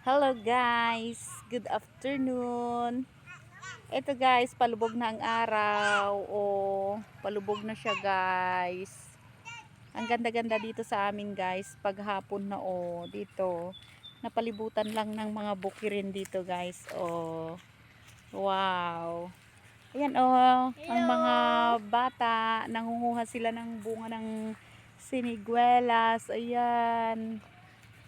Hello guys, good afternoon. Ito guys, palubog na ang araw. O, palubog na siya guys. Ang ganda-ganda dito sa amin guys, paghapon na o, dito. Napalibutan lang ng mga bukirin dito guys. O, wow. Ayan o, ang mga bata, nangunguha sila ng bunga ng siniguelas. Ayan.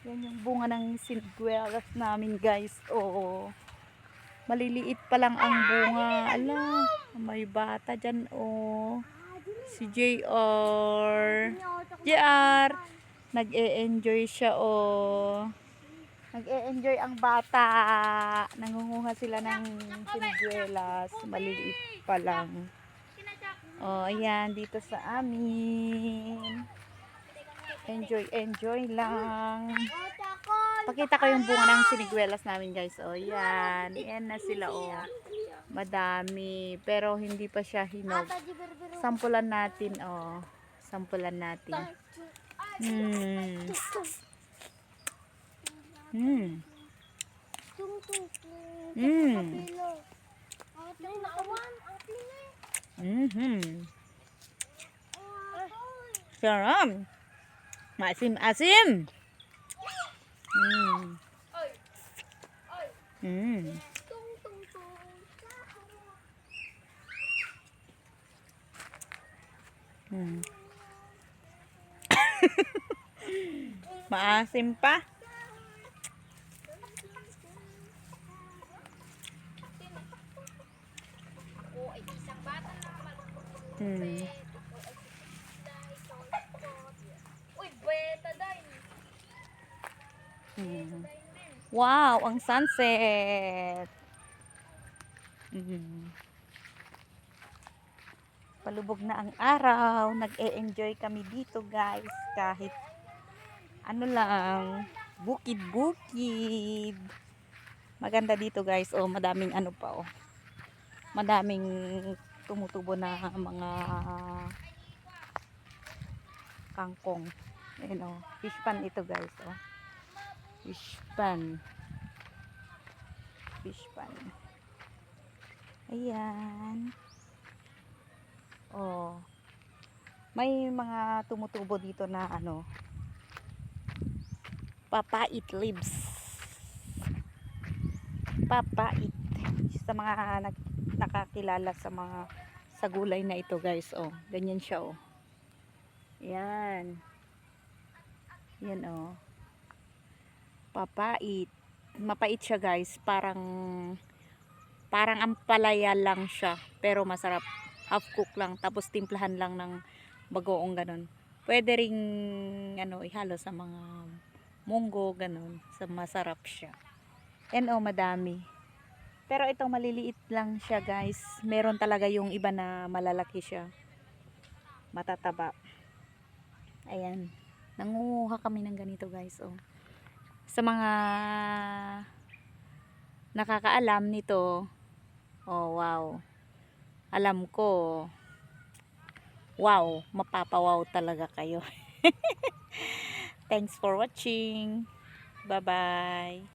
Yan yung bunga ng siniguelas namin guys. Oo. Maliliit pa lang ang bunga. Ala, may bata dyan. Oh. Si JR. JR. Nag-e-enjoy siya. Oh. Nag-e-enjoy ang bata. Nangunguha sila ng siniguelas. Maliliit pa lang. Oh, ayan. Dito sa amin. Enjoy, enjoy lang. Pakita ko yung bunga ng siniguelas namin guys. Oh, yan. Yan na sila oh. Madami. Pero hindi pa siya hinog. Sampulan natin oh. Sampulan natin. Hmm. Hmm. Hmm. Mhm. Sarap. Masim-asim. Mm. Mm. Mm. Maasim pa. Hmm. Hmm. Wow, ang sunset. Mhm. Palubog na ang araw. Nag-e-enjoy kami dito, guys. Kahit ano lang, bukid-bukid. Maganda dito, guys. Oh, madaming ano pa, oh. Madaming tumutubo na mga kangkong. Ayun, oh. Fish pan ito, guys, oh. Fish pan. Fish pan. Ayan. Oh. May mga tumutubo dito na ano. Papait leaves. Papait. Sa mga nag, nakakilala sa mga sa gulay na ito, guys. Oh, ganyan siya, oh. Yan. Yan, oh papait. Mapait siya guys. Parang parang ampalaya lang siya. Pero masarap. Half cook lang. Tapos timplahan lang ng bagoong ganun. Pwede ring ano, ihalo sa mga munggo ganun. Sa masarap siya. Yan o, madami. Pero ito maliliit lang siya guys. Meron talaga yung iba na malalaki siya. Matataba. Ayan. Nangunguha kami ng ganito guys. Oh sa mga nakakaalam nito oh wow. Alam ko wow mapapawaw talaga kayo. Thanks for watching. Bye bye